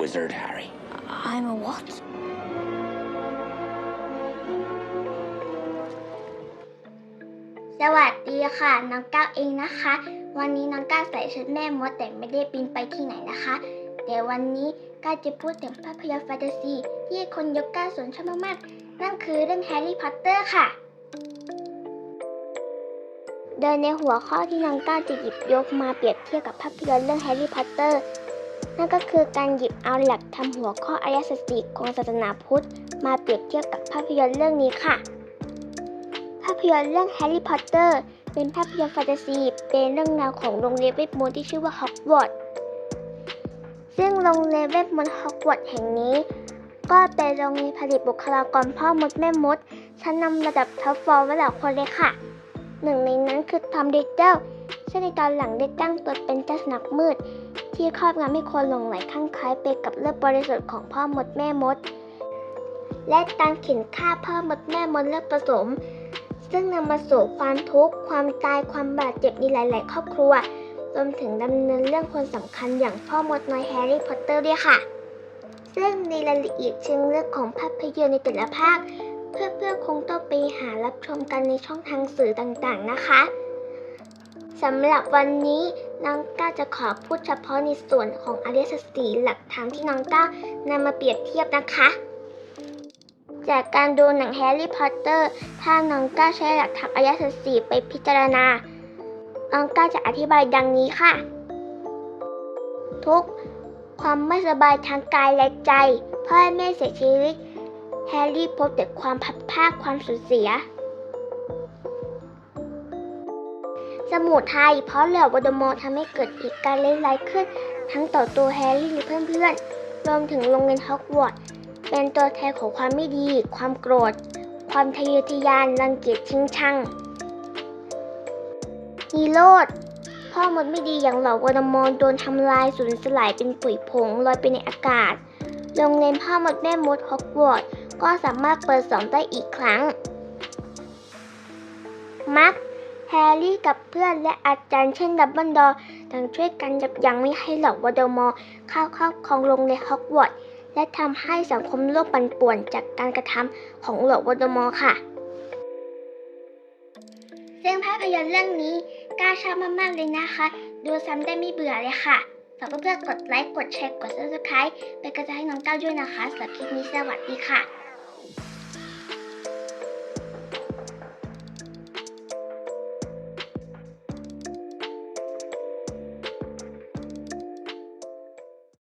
wizard, Harry. I'm a what? สวัสดีค่ะน้องก้าวเองนะคะ วันนี้น้องก้าวใส่ชุดแม่มดแต่ไม่ได้บินไปที่ไหนนะคะเดี๋ยววันนี้ก้าวจะพูดถึงภาพยนตร์แฟนตาซี ที่คนยกก้าวสนชอบมากๆ นั่นคือเรื่องแฮร์รี่พอตเตอร์ค่ะ โดยในหัวข้อที่น้องก้าวจะหยิบยกมาเปรียบเทียบกับภาพยนตร์เรื่องแฮร์รี่พอตเตอร์ นั่นก็คือการหยิบเอาหลักทำหัวข้ออริยสัจสี่ของศาสนาพุทธ มาเปรียบเทียบกับภาพยนตร์เรื่องนี้ค่ะ ภาพยนตร์เรื่องแฮร์รี่พอตเตอร์เป็นภาพยนตร์แฟนตาซีเป็นเรื่องราวของโรงเรียนเวทมนต์ที่ชื่อว่าฮอกวอตส์ซึ่งโรงเรียนเวทมนต์ฮอกวอตส์แห่งนี้ ก็เป็นโรงเรียนผลิตบุคลากรพ่อมดแม่มด ชั้นนำระดับท็อปฟอร์ไว้หลายคนเลยค่ะ หนึ่งในนั้นคือทอมเดเดลซึ่งในตอนหลังได้ตั้งตัวเป็นเจ้าสนักมืด ที่ครอบงำให้คนหลงไหลคลั่งคล้ไปกับเลือดบริสุทธิ์ของพ่อมดแม่มด และการเข็นฆ่าพ่อมดแม่มดเลือดผสม ซึ่งนำมาสู่ความทุกข์ความตายความบาดเจ็บในหลาย ๆ ครอบครัวรวมถึงดำเนินเรื่องคนสำคัญอย่างพ่อมดน้อยแฮร์รี่พอตเตอร์ด้วยค่ะ ซึ่งในรายละเอียดเชิงลึกของภาพยนตร์ในแต่ละภาค เพื่อเพื่อคงต้องไปหารับชมกันในช่องทางสื่อต่างๆนะคะสำหรับวันนี้ น้องก้าวจะขอพูดเฉพาะในส่วนของอริยสัจสีหลักธรรมที่น้องก้าวนำมาเปรียบเทียบนะคะ จากการดูหนังแฮร์รี่พอตเตอร์ ถ้าน้องก้าวใช้หลักธรรมอริยสัจสีไปพิจารณา น้องก้าวจะอธิบายดังนี้ค่ะ ทุกความไม่สบายทางกายและใจพ่อแม่เสียชีวิต แฮร์รี่พบแต่ความพัดพรากความสูญเสีย สมุทัยเพราะเหล่าวอดมอร์ทำให้เกิดเหตุการณ์ร้ายๆขึ้น ทั้งต่อตัวแฮร์รี่และเพื่อนๆ รวมถึงโรงเรียนฮอกวอตส์เป็นตัวแทนของความไม่ดี ความโกรธ ความทะเยอทะยานรังเกียจชิงชังฮีโร่พ่อมดไม่ดีอย่างเหล่าวอดมอร์โดนทำลายสูญสลายเป็นปุ๋ยผงลอยไปในอากาศ โรงเรียนพ่อมดแม่มดฮอกวอตส์ก็สามารถเปิดสอนได้อีกครั้งมัก แฮร์รี่กับเพื่อนและอาจารย์เช่นดับเบิลดอร์ต่างช่วยกันยับยั้งไม่ให้เหล่าวอดอมอร์เข้าครอบครองโรงเรียนฮอกวอตส์และทำให้สังคมโลกปั่นป่วนจากการกระทำของเหล่าวอดอมอร์ค่ะซึ่งภาพยนตร์เรื่องนี้กล้าชอบมากๆเลยนะคะ ดูซ้ำได้ไม่เบื่อเลยค่ะฝากเพื่อนๆกดไลค์ กดแชร์ กด subscribe เป็นกำลังใจให้น้องเก้าด้วยนะคะสำหรับคลิปนี้สวัสดีค่ะ